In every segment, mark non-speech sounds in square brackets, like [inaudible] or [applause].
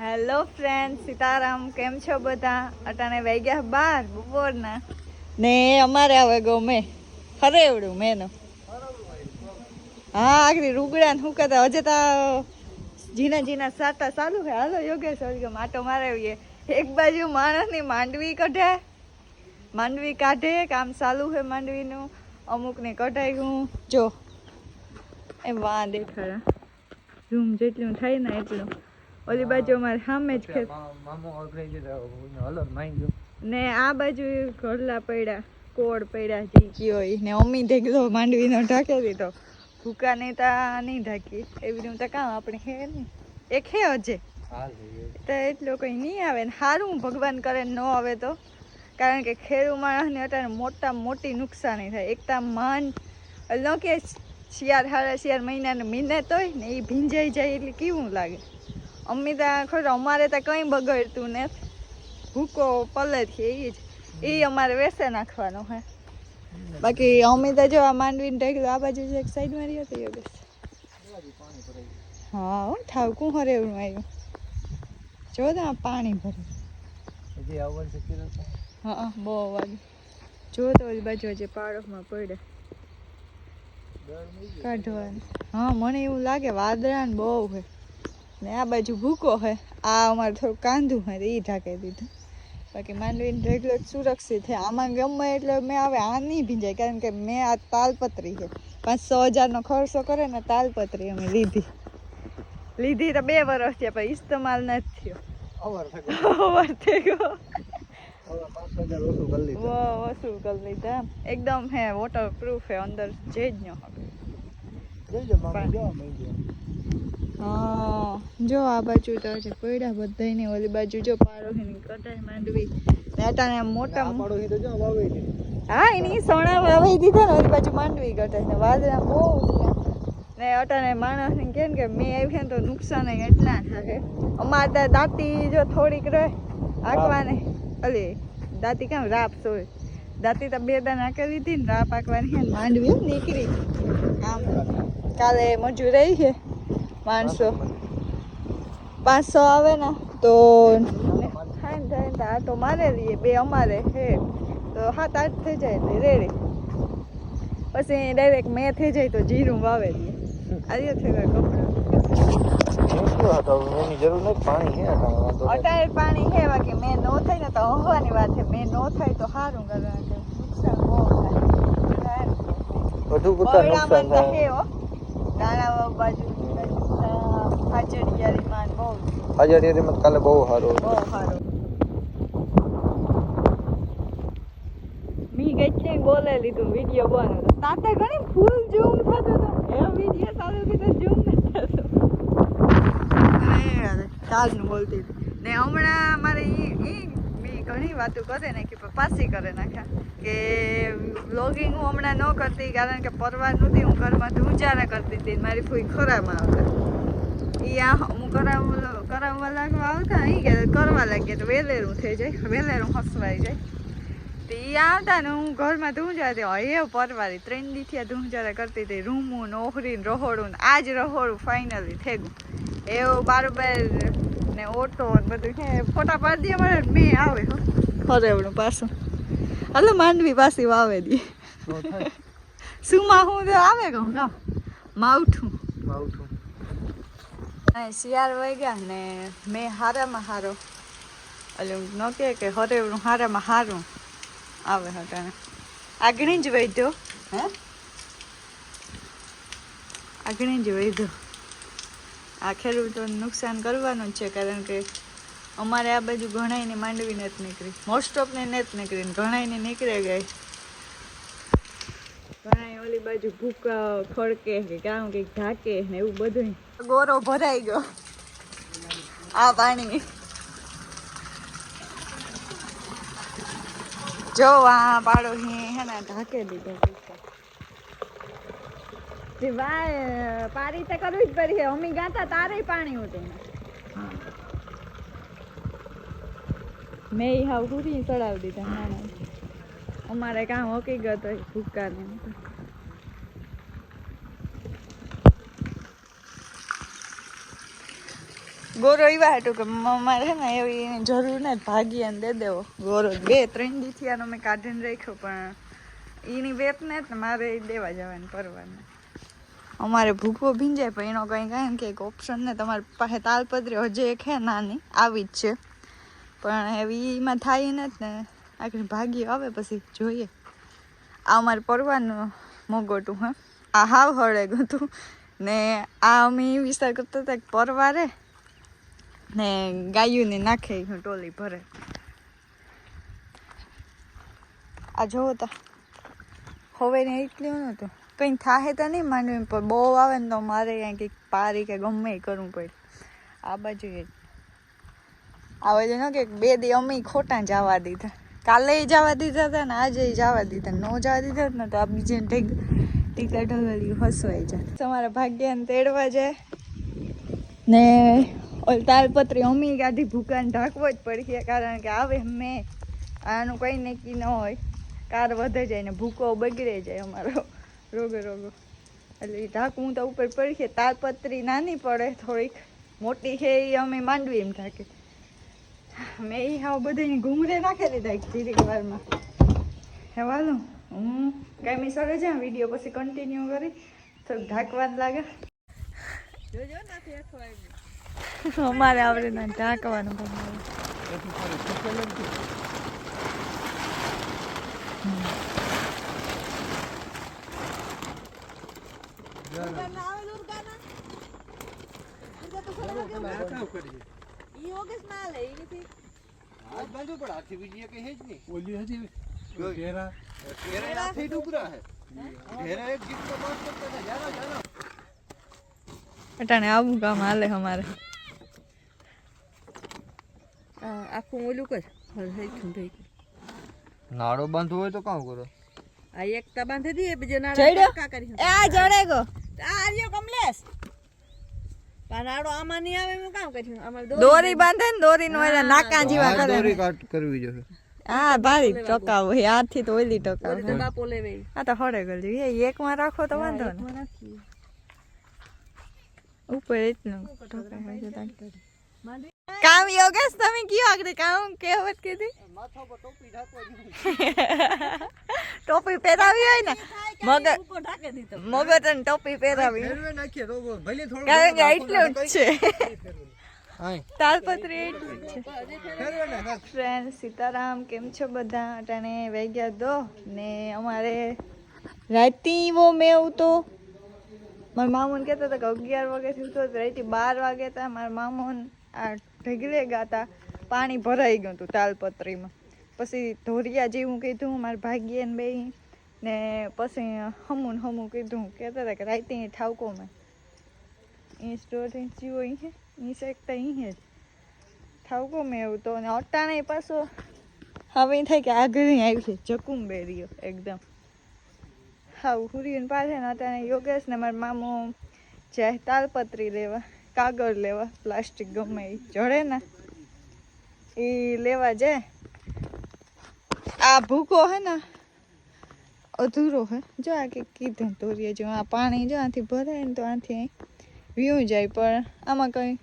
Hello friend Sitaram કેમ છો બધા? અટાણે વાગ્યા બાર, બપોરના. ને અમારે આવે ગમે. ફરેવડું મેનો. હા આગળ રૂગડા ને શું કહેતા હજે તો જીના જીના સાતા ચાલુ હે હાલો, યોગેશ હજી માટો મારાવીએ એક બાજુ માણસની માંડવી કઢે. માંડવી કાઢે, કામ ચાલુ છે માંડવીનું. અમુકને કઢાઈ હું જો. એમ વાં દેખાડા રૂમ જેટલું થાય ને એટલું. ઓલી બાજુ અમારે સામે જ ખેત ને આ બાજુ ઘરલા પડ્યા કોળ પડ્યા જી ગયો ઈ. ને અમી ઢેગલો માંડવીનો ઢાંકી દીધો. ભૂકા ને તા નહીં ઢાંકી. એવી રીતે તો કામ આપણે હે નહીં. એક હે હજે તો એટલો કંઈ નહીં આવે ને. સારું ભગવાન કરે ન આવે તો. કારણ કે ખેડૂ માણસને અત્યારે મોટા મોટી નુકસાની થાય. એક તો માન ન કે શિયાળ હારા શિયાળ મહિનાને મહેનત હોય ને એ ભીંજાઈ જાય એટલે કેવું લાગે? અમ્મી ત્યાં ખરું અમારે ત્યાં કંઈ બગડતું ને ભૂકો પલે છે એ જ. એ અમારે વેસે નાખવાનો હે. બાકી અમિતા જો આ માંડવીને ટેક આ બાજુ જે એક સાઈડ મારી હતી યોગેશ હા હો ઠાવકું હરે એવું આવ્યું. જો તો આ પાણી ભર્યું. હજી હા બહુ અવાજ. જો તો ઓલી બાજુ જે પાડોશમાં પડે કાઢવાનું. હા મને એવું લાગે વાદળા ને બહુ છે ને આ બાજુ ભૂકો છે આ અમારે થોડું કાંધું તો એ ઢાંકી દીધું. બાકી માંડવીને રેગ્યુલર સુરક્ષિત છે આમાં ગમે એટલે મેં હવે આ નહીં ભીંજાય કારણ કે મેં આ તાલપત્રી છે પાંચસો હજારનો ખર્ચો કરે ને તાલપત્રી અમે લીધી. લીધી તો બે વર્ષ થયા પણ ઇસ્તેમાલ નથી થયો. ઓવર થઈ ગયો. ઓછું કરી લીધું. એકદમ હે વોટરપ્રૂફ હે અંદર જે જ ન હવે હા જો આ બાજુ તો છે પડ્યા બધાયની ઓલી બાજુ જો પાડોશીની કટાઈ માંડવી. ને અટાણે આમ મોટા પારોહી તો જો વાવી હા એની સોણા વાવી દીધા ને ઓલી બાજુ માંડવી કટાઈ ને વાદળા બહુ ને અટાને માણસને ને કે મેં આવી ને તો નુકસાન એટલા થાય. અમારે ત્યાં દાંતી જો થોડીક રહે આંકવાને અલે દાંતી કેમ રાપ સોય? દાંતી તો બે દાન આંકી દીધી ને રાપ આંકવાની માંડવી નીકળી. આમ કાલે મજૂર રહી છે. માણસો પાંચસો આવે ને તો થાય ને થાય ને તો આટો મારે લઈએ બે અમારે છે. તો સાત આઠ થઈ જાય એટલે રેડી. પછી ડાયરેક્ટ મેં થઈ જાય તો જીરું વાવે દઈએ આજે થઈ ગયો કપડાં. અટાયર પાણી છે બાકી મેં નો થાય ને તો હવાની વાત છે. મેં નો થાય તો સારું કરવા નુકસાન બહુ થાય. વધુ પૂરતા નુકસાન તો થાય. હો. દાણા બાજુ હાજરિયારી બહુ. હાજર કાલે બહુ સારું બહુ સારું. મી ગઈ બોલે લીધું વીડિયો બનો તો તાતે ઘણી ફૂલ ઝૂમ થતો તો એ વીડિયો ચાલુ કીધો ઝૂમ ન થતો કાલનું બોલતી હતી. ને હમણાં મારે એ ઈ મેં ઘણી વાતો કરે નાખી પણ પાછી કરે નાખ્યા. કે વ્લોગિંગ હું હમણાં ન કરતી કારણ કે પરવાર નહોતી હું ઘરમાં ધૂંચારા કરતી હતી મારી ફૂઈ ખોરામાં આવતા ઈ આ હું કરાવવા કરાવવા લાગવા આવતા અહીં ગયા કરવા લાગ્યા તો વેલેરું થઈ જાય વેલેરું હસવાઈ જાય. તો એ આવતા ને હું ઘરમાં ધૂંજાતી હોય એ પરવારી ત્રણ દીથી આ ધૂંજારા કરતી હતી રૂમું ને ઓહરી ને રહોડું ને આજ રહોડું ફાઇનલી થઈ ગયું એવું બારોબાર ને ઓટો ને બધું છે ફોટા પાડી દે મારે મેં આવે ખરેવડું ખરે પાછું. હલો માંડવી પાછી વાવે દી. સુમાં હું તો આવે કહું કા માવઠું. શિયાળ વહી ગયા ને મેં હારામાં હારો એટલે ન કહે કે હરે હારામાં હારું આવે હટાણે આગણી જ વૈધો હે આગણી જ વૈધો આ ખેડૂતોને નુકસાન કરવાનું છે કારણ કે અમારે આ બાજુ ઘણાઈને માંડવી નથી નીકળી મોસ્ટ ઓફ ને નથી નીકળી ઘણાઈને નીકળે ગઈ ઘણાય ઓલી બાજુ ભૂક ખડકે કે કામ કંઈક ઢાકે ને એવું બધું ગોરો ભરાઈ ગયો. આ પાણી. જો આ પાડો હે ને ઢાકે દીધો ભૂકા. જે વા પારી તો કરવી જ પડી અમી ગાતા તારે પાણી હતું મેં હાવ હુરી ચડાવી દીધા નાના. અમારે કામ હોકી ગયો તો ભૂકા ને ગોરો એવા હતું કે મારે ને એવી એની જરૂર ને ભાગી અને દે દેવો ગોરો. બે ત્રણ દીથી આનો મેં કાઢીને રાખ્યો, પણ એની વેત ને જ મારે દેવા જવાનું પરવાને અમારે ભૂખો ભીંજાય, પણ એનો કંઈ કાંઈ ને કંઈક ઓપ્શન ને તમારી પાસે તાલપત્રી, હજી એક હે નાની, આવી જ છે. પણ એવી એમાં થાય જ ને આખરી ભાગી આવે પછી જોઈએ. આ અમારે પરવાનું મોગોટું, હા. આ હાવ હળે હતું. ને આ અમે એ વિસ્તાર કરતા હતા કે પરવારે ને ગાયુંને નાખે હું ટોલી ભરે. આ જોવો તા હવે ને એટલું નહોતું કંઈ થાહે તો નહીં માંડવી, પણ બહુ આવે ને તો મારે ક્યાંય કંઈક પારી કે ગમે કરવું પડે. આ બાજુ એ આ બાજુ ન કે બે દી અમે ખોટા જવા દીધા. કાલે જવા દીધા હતા ને આજે જવા દીધા. ન જવા દીધા ને તો આ બીજે ટીકા ઢગલી હસવાઈ જાય. તમારા ભાગ્યને તેડવા જાય. ને ઓલ તાલપત્રી અમી ગાધી ભૂકાને ઢાંકવો જ પડશે, કારણ કે આવે મેં આનું કંઈ નક્કી ન હોય. કાર વધે જાય ને ભૂકો બગડે જાય અમારો. રોગો રોગો. એટલે એ ઢાંકવું તો ઉપર પડશે તાલપત્રી નાની પડે થોડીક. મોટી છે એ અમે માંડવી એમ ઢાંકે. મેં એ હાવ બધાને ઘૂમરે નાખી દીધા ધીરેક વારમાં. હેવાલું હું કાંઈ સરે છે? વીડિયો પછી કન્ટિન્યુ કરી. થોડુંક ઢાંકવા જ લાગે અમારે આવડે ના ઢાંકવાનું અટાણે આવું કામ હાલે અમારે. આખું ઓલું કર. હરખું થઈ નાળો બંધ હોય તો કામ કરો? આ એકતા બાંધી દઈએ બીજો નાળો નાળા કા કરી એ આ જડે ગો. આ આર્યો કમલેશ. પાનાડો આમાં નહીં આવે એમ કામ કર્યું? અમારે દોરી બાંધે ને દોરી નો નાકા જેવા કરે. દોરી કાટ કરવી જોઈએ. હા ભારી ટકાવ હોય આથી તો ઓલી ટકાવ તો બાપો લેવે આ તો હળે ગયું એ એક માં રાખો તો વાંધો ને ઉપર એટલું ટકાવ. કામ યોગેશ તમે કયો આગળ? કામ કહેવત કીધી? [laughs] ટોપી પહેરાવી હોય ને મગર ઉપર મગર તને ટોપી પહેરાવી. કારણ કે એટલું જ છે. [laughs] તાલપત્રી એટલું જ છે. સીતારામ કેમ છો બધા? અટાણે વૈગ્યા દો. ને અમારે રાતી વો મેં તો. મારા મામોન કહેતા હતા કે અગિયાર વાગે થયું તો રાતી બાર વાગે હતા. મારા મામુન આ ઢગલે ગાતા પાણી ભરાઈ ગયું હતું તાલપત્રીમાં. પછી ધોરિયા જેવું કીધું, મારા ભાગ્યે ને બે ને પછી હમું હમું કીધું, કહેતા હતા કે રાતે ઠાવકો મેં. એ સ્ટોર જીવો અહીં એ શેકતા અહીં જ. ઠાવકો મેં એવું તો અને અટાણે પાછો હવે થાય કે આગળ આવી છે, જકુંબેરીઓ એકદમ. હા હુરીને પાછળ ને અટાણે યોગેશ ને મારા મામો જાય તાલપત્રી લેવા. કાગળ લેવા, પ્લાસ્ટિક ગમે એ જડે ને એ લેવા જાય. આ ભૂકો હે ને, અધૂરો હે. જો આ કે કીધું તોરીએ જો આ પાણી જો આથી ભરાય ને તો આથી વ્યૂ જાય, પણ આમાં કંઈ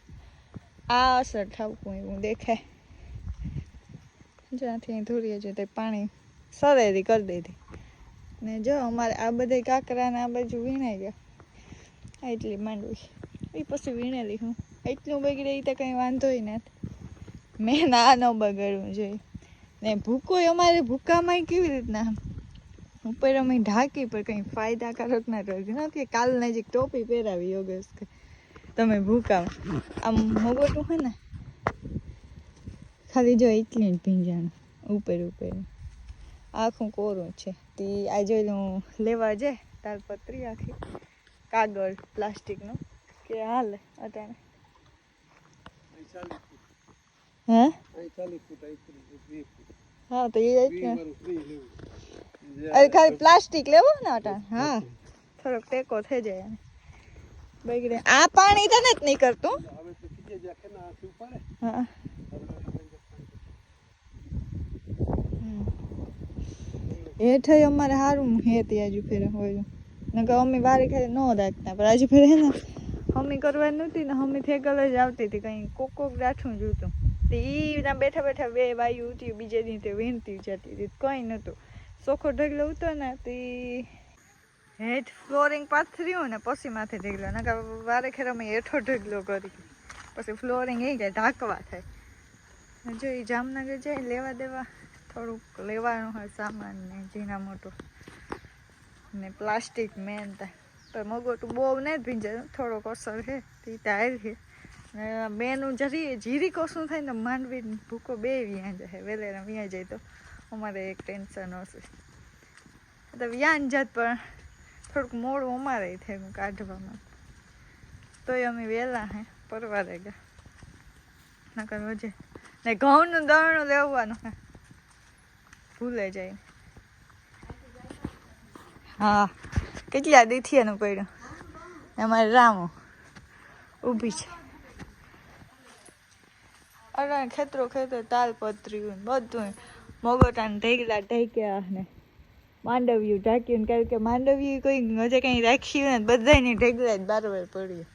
આ અસર ઠાવકું એવું દેખાય. જ્યાંથી અહીં ધોરીએ જો તે પાણી સરેરી કરી દીધી. ને જો અમારે આ બધા કાંકરા ને આ બાજુ વીણાઈ ગયા. એટલી માંડવી. એ પછી વીણેલી હું એટલું બગડે એ તો કંઈ વાંધોય નથી. મેં ના ન બગાડવું જોઈએ. ને ભૂકોય અમારે ભૂકામાં કેવી રીતના ઉપર અમે ઢાંકી પર કંઈ ફાયદાકારક ના રહ્યો કે કાલ નજીક ટોપી પહેરાવી યોગેશ કે તમે ભૂકાવ. આમ મોગોટું હે ને? ખાલી જો એટલી જ ભીંજાણ, ઉપર ઉપર. આખું કોરું છે. તે આ જોઈ હું લેવા જાય તાલપત્રી આખી. કાગળ, પ્લાસ્ટિકનું. કે હાલે અટાણે. હે? હા, તો એ અરે ખાલી પ્લાસ્ટિક લેવો ને અટાણે, હા. થોડોક ટેકો થઈ જાય બગડે. આ પાણી તને જ નહીં કરતું? હા. હેઠે અમારે સારું હે હજુ ફેર હોય. નકર અમે વારે ખાલી ન રાખતા પણ હજુ ફેરે ને? હમી કરવાની નહોતી ને હમી થેકલ જ આવતી હતી કંઈ કોક કોક રાઠું જોતું તે ઈ ના બેઠા બેઠા બે વાયુ ઉઠી બીજે દી તે વીણતી જતી હતી. કંઈ નહોતું. ચોખ્ખો ઢગલો ઉતો ને તે હેઠ ફ્લોરિંગ પાથર્યું ને પછી માથે ઢગલો. નકા વારે ખેર અમે હેઠો ઢગલો કરી. પછી ફ્લોરિંગ એ જાય ઢાંકવા થાય. જો એ જામનગર જાય લેવા દેવા થોડુંક લેવાનું હોય સામાન ને ઝીણા મોટું. ને પ્લાસ્ટિક મેન તા પણ મગોટું બહુ નહીં ભીંજાય. થોડોક અસર છે તે ટાયર છે ને બેનું જરી જીરી કોસું થાય ને માંડવી ભૂકો બે વ્યાં જાય. વેલેરા વ્યાં જાય તો અમારે એક ટેન્શન હશે. તો વ્યાન જાત પણ થોડુંક મોડું અમારે થયું કાઢવામાં. તોય અમે વહેલા હે પરવારે ગયા. નકર વજે ને ઘઉંનું દળનું લેવાનું હે. ભૂલે જાય. હા. કેટલા દીથિયાનું પડ્યું? અમારે રામો ઊભી છે. અરે ખેતરો ખેતર તાલપત્રીયું બધું મગોટાને ઢેકલા ઢેક્યા ને માંડવ્યું ઢાંક્યું કારણ કે માંડવ્યું કોઈ હજે કંઈ રાખ્યું ને બધાની ઢેકલા જ બારવાર પડ્યું.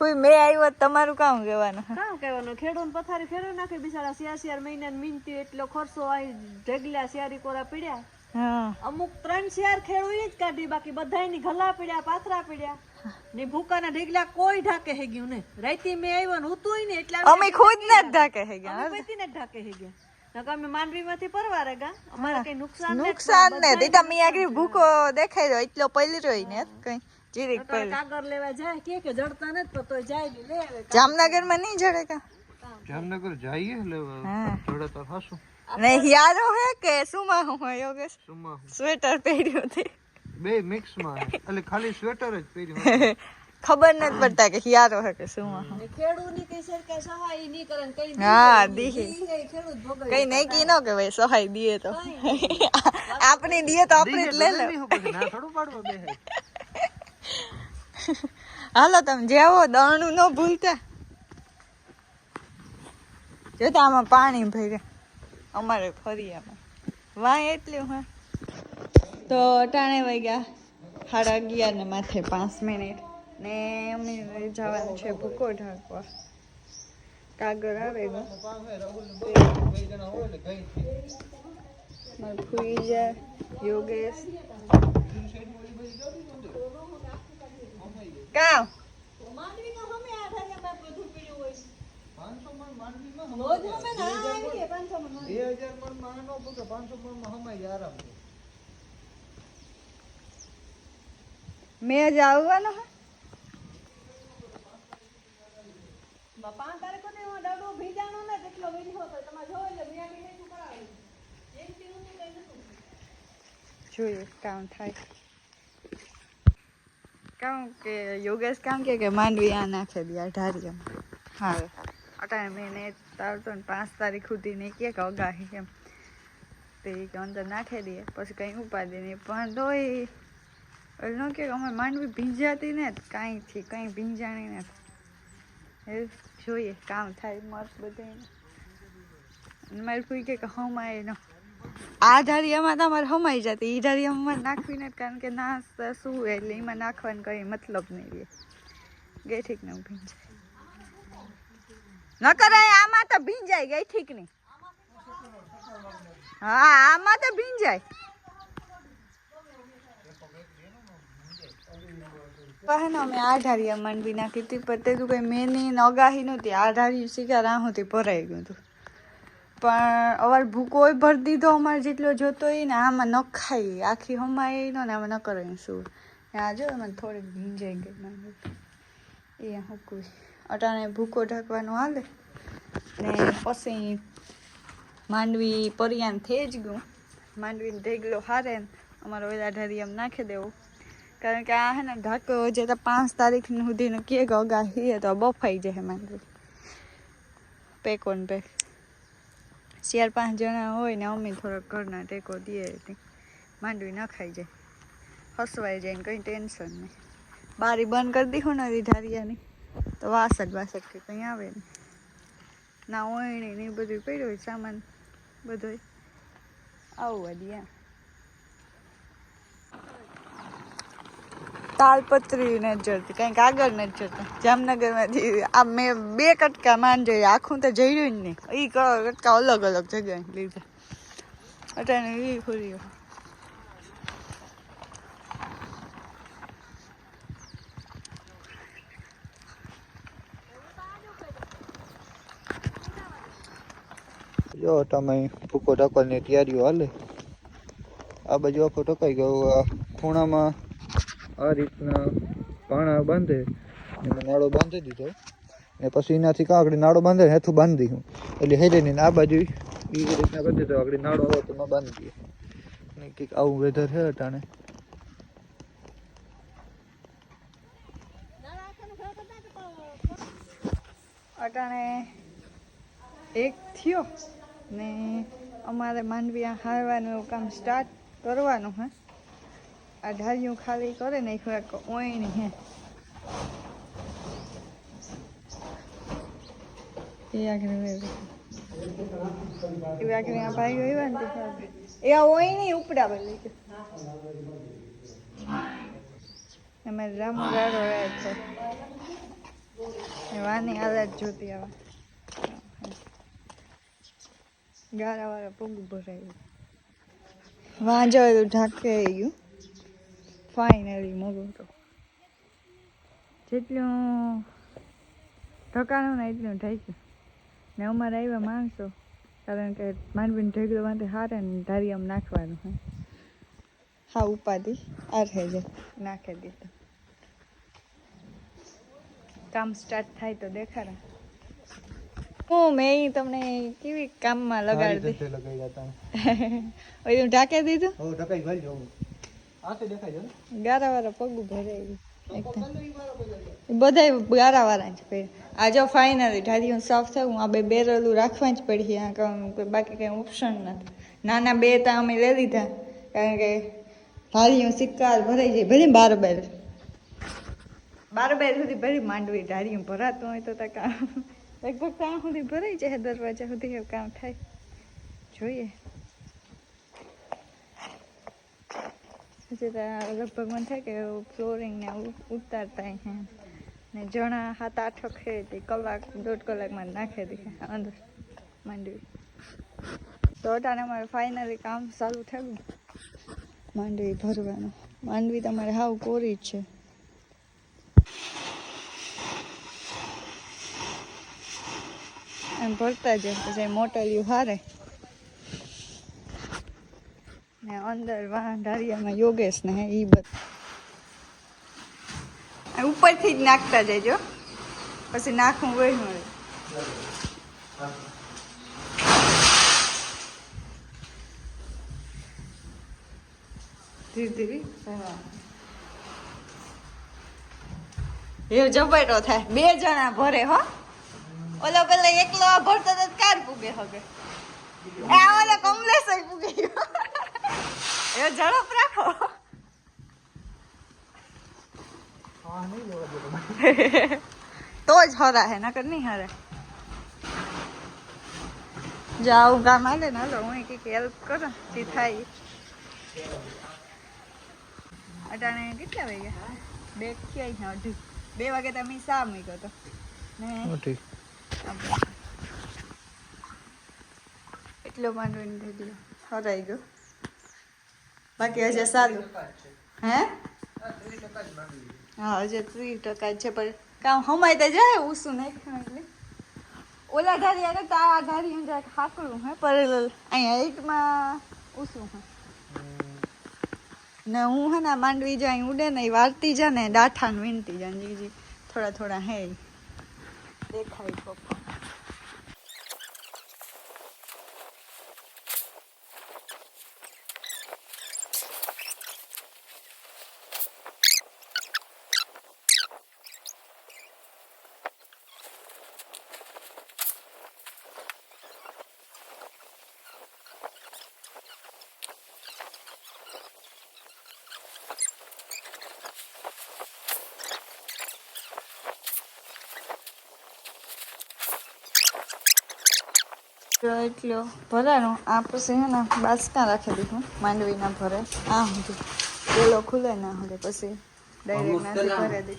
કોઈ મેં આવ્યો તમારું કામ કહેવાનું કામ કહેવાનું ખેડૂત પથારી ફેરવી નાખી. બિચારા શિયાર શિયાર મહિના મીનતી એટલો ખર્ચો આવી ઢગલા શિયારી કોરા પીડ્યા. અમુક ત્રણ શેર ખેડૂત જ કાઢી બાકી બધાયની ગલા પીડ્યા પાથરા પીડ્યા. ને ભૂકાના ઢીગલા કોઈ ઢાકે હે ગયું ને. રાઈતી મેં આવ્યો ને ઉતું ને એટલે અમે ખુદ ને જ ઢાકે હે ગયા અમે જ ઢાકે હે ગયા. અમે માંડવીમાંથી પરવારે ગા. અમારે કઈ નુકસાન નુકસાન ને દીતા મી ભૂકો દેખાઈ રહ્યો એટલો પૈલી રહ્યો ને કઈ જીરીક નકર પૈલી લેવા જાય? કે કે જડતા નથી તો તોય જાય ને લે જામનગરમાં નહીં જડે કા? જામનગર જઈએ તો ને હિયારો હે કે સુમાં હું હોય યોગેશ? સુમાં સ્વેટર પહેર્યું તે. બે મિક્સમાં એટલે ખાલી સ્વેટર જ પહેર્યું [laughs] ખબર નથી પડતા કે હિયારો હે કે સુમાં હું ને ખેડૂતની કઈ સરકાર સહાયની કરે કઈ હા, દીહે. ખેડૂત ભોગવે. કઈ નહીં કી નો કે ભાઈ સહાય દીએ [laughs] તો. આપણી દીએ તો આપણે જ લે લે. ના થોડું પાડવો બે [laughs] હાલો તમે જેવો દાણું ન ભૂલતા. જોતા આમાં પાણી ભરે અમારે ફરી વાહ એટલું હા. તો અટાણે વાગ્યા સાડા અગિયાર ને માથે પાંચ મિનિટ. ને અમે જવાનું છે ભૂકો ઢાંકવા. કાગળ આવે ગયો મારે ફૂઈ જાય. યોગેશ. કામ માંડવીના હમે આધારિયામાં બધું પીળું હોય છે. રોજ હમે ને આ આવીએ પાંચસો માં બે હજાર મણમાં નો પૂછો પાંચસો મણમાં હમાઈ આરામ મેં જ આવવાનો હે. પાંચ તારીખો ને એમાં દાડો ભીજાણો ને કેટલો વીણ્યો હતો. તમારે જોવો એટલે મિયાની હેઠું કરાવી? જેમથી ઊંધું કઈ નતું. જોઈએ કામ થાય. કામ કે યોગેશ કામ કે કે માંડવી આ નાખે દે અઢારિયામાં હા અટાણે મેં ને તારતો ને પાંચ તારીખ સુધી ને કે અગાહી એમ. તે કે અંદર નાખી દઈએ પછી કંઈ ઉપાડી નહીં પણ તોય ન કે અમે માંડવી ભીંજાતી ને કાંઈથી, કંઈ ભીંજાણી ને એ જોઈએ, કામ થાય મસ્ત બધાને મારે કોઈ કે હમાય ન. આ ધારિયામાં તમારે હમાઈ જતી. એ ધારિયામાં નાખવી નથી કારણ કે ના શું એટલે એમાં નાખવાનું કંઈ મતલબ નહીં રહે. ગેઠીક ને ભીંજાય ન કરાય આમાં તો ભીંજાઈ ગઈ, ઠીક નહીં. હા, આમાં તો ભીંજાય કહે ને, અમે આઢારિયા માંડવી નાખી હતી, પણ તે તું કંઈ મેની અગાહી નહોતી. આઢારિયું શીખ્યા રાહુંથી ભરાઈ ગયું હતું. પણ અવાર ભૂકો ભરી દીધો અમારે જેટલો જોતો હોય ને, આમાં નખાય આખી હમાય નો ને આમાં ન કરે શું. આ જો એમાં થોડીક ભીંજાઈ ગઈ એ હુકું અટાણે ભૂકો ઢાંકવાનો હાલે ને પછી માંડવી પરિયાન થઈ જ ગયું. માંડવીને ઢેગલો હારે અમારો વેલા ઢારી એમ નાખી દેવું. કારણ કે આ હે ને ઢાકો જે તો પાંચ તારીખ સુધીનું કે ગગા હીએ તો બફાઈ જાય માંડવી. Pack on pack. ચાર પાંચ જણા હોય ને અમે થોડોક ઘરના ટેકો દઈએ માંડવી ન ખાઈ જાય. હસવાઈ જાય ને કંઈ ટેન્શન નહીં. બારી બંધ કરી દીધું ને ઢારિયાની. તો વાસણ વાસણ કે કંઈ આવે ને ના ઓયણી ને બધું પડ્યું હોય, સામાન બધું આવવા દે તાલપત્રી નથી જડતી, કંઈક આગળ નથી જડતા. જામનગરમાંથી આ મેં બે કટકા જોઈએ આખું તો જડ્યું જ નહીં. એ કટકા અલગ અલગ જગ્યાએ લીધા. અટાણે એ ફરી જો તમે ફૂકો ઢકવાની તૈયારીઓ હાલે. આ બાજુ આખો ઢકાઈ ગયો? આ ખૂણામાં આ રીતના પાણા બાંધે એમાં નાળો બાંધી દીધો. ને પછી એનાથી કાંકડી નાળો બાંધે ને હેઠું બાંધી હું. એટલે હેલે ને આ બાજુ એ રીતના કરી દીધો. આગળ નાળો આવે તો બાંધી દઈએ. ને કંઈક આવું વેધર છે અટાણે. અટાણે એક થયો. ને અમારે માંડવી આ હારવાનું એવું કામ સ્ટાર્ટ કરવાનું હા. આ ઢાળિયું ખાલી કરે ને એક ઓઈણ હે. એ આગળ આ ભાઈ આવ્યા ને. એ આ ઉપડાવે લઈ ગયો અમે રામુ ગાડો છે. વાની હાલત જોતી આવે. ગારા વાળા પગ ભરાયું. વાંચો તો ઢાકે ગયું ફાઇનલી મોગું તો. જેટલું ઢકાણું ને એટલું થઈ ગયું ને અમારે આવ્યા માણસો, કારણ કે માનવીને ઢગલો માટે હારે ને ધારી આમ નાખવાનું હોય. હા, ઉપાધિ. આ થઈ જાય. નાખી દીધું. કામ સ્ટાર્ટ થાય તો દેખાડા. હું મેં તમને કેવી કામમાં લગાડી રીતે લગાઈ હતા ઓય ઢાંકી દીધું? હવે ઢકાઈ ગઈ જો આતે દેખાય જો ગારા વાળા પગ ભરાઈ બધા ગારા વાળા જ પહેર આ જો ફાઇનલી હું સાફ થયું આ બે બેરલું રાખવા જ પડી આ કાં બાકી કઈ ઓપ્શન નથી. નાના બે તા અમે લઈ લીધા કારણ કે ઢારીઓ સિક્કા ભરાઈ જાય ભલે બાર બેર. બાર બેર સુધી ભરી માંડવી ઢારીઓ ભરાતું હોય તો તા કામ. લગભગ ત્યાં સુધી ભરાઈ જાય, દરવાજા સુધી એવું કામ થાય. જોઈએ. હજી લગભગ મને થાય કે ફ્લોરિંગ ને ઉતારતા હે ને જણા હાથ આઠ ખે તે કલાક, દોઢ કલાકમાં નાખે દીધે અંદર માંડવી. તો અટાણે અમારે ફાઇનલી કામ ચાલુ થયું. માંડવી ભરવાનું. માંડવી તમારે હાવ કોરી જ છે. એમ ભરતા જાય પછી મોટલિયું હારે. ને અંદર વાહન ધારિયામાં યોગેશ ને એ બધા ઉપરથી જ નાખતા જજો. પછી નાખવું વહી મળે ધીરે ધીરે એ જબરનો થાય. બે જણા ભરે હો. ઓલો પેલા એકલો ભરતો તો કાર પૂગે હવે. આ ઓલો કમલેશ પૂગે એ ઝડપ રાખો. તો જ હરા હે, નકર નહીં હરે. જાવ ગામ આલે ને, હાલો, હું કંઈક હેલ્પ કરો, જે થાય. અટાણે કેટલા વાગ્યા? બે ક્યાંય, અઢી. બે વાગે તમે સા મૂક્યો તો. ને? એટલો માંડવીને ઢગલો હરાઈ ગયો. બાકી હજે સારું. હે? હા હજે ત્રીસ ટકા છે પણ કામ હમાય તો જાય ઉસું નાખ્યું એટલે ઓલા ઘારી આગળ તો આ ઘારી જરાક હાકડું હે પર અહીંયા એકમાં ઉસું હે. ને હું હે ને માંડવી જાય ઉડે ને વારતી જા ને ડાઠા ને વીણતી જા ને જી થોડા થોડા હે દેખાય પપ્પા તો એટલો ભરાનો આ પછી હે ને બાસકા રાખી દીધું માંડવીના ભરે આ સુધી પેલો ખુલે ના હવે પછી ડાયરેક્ટ નાથી ભરે દે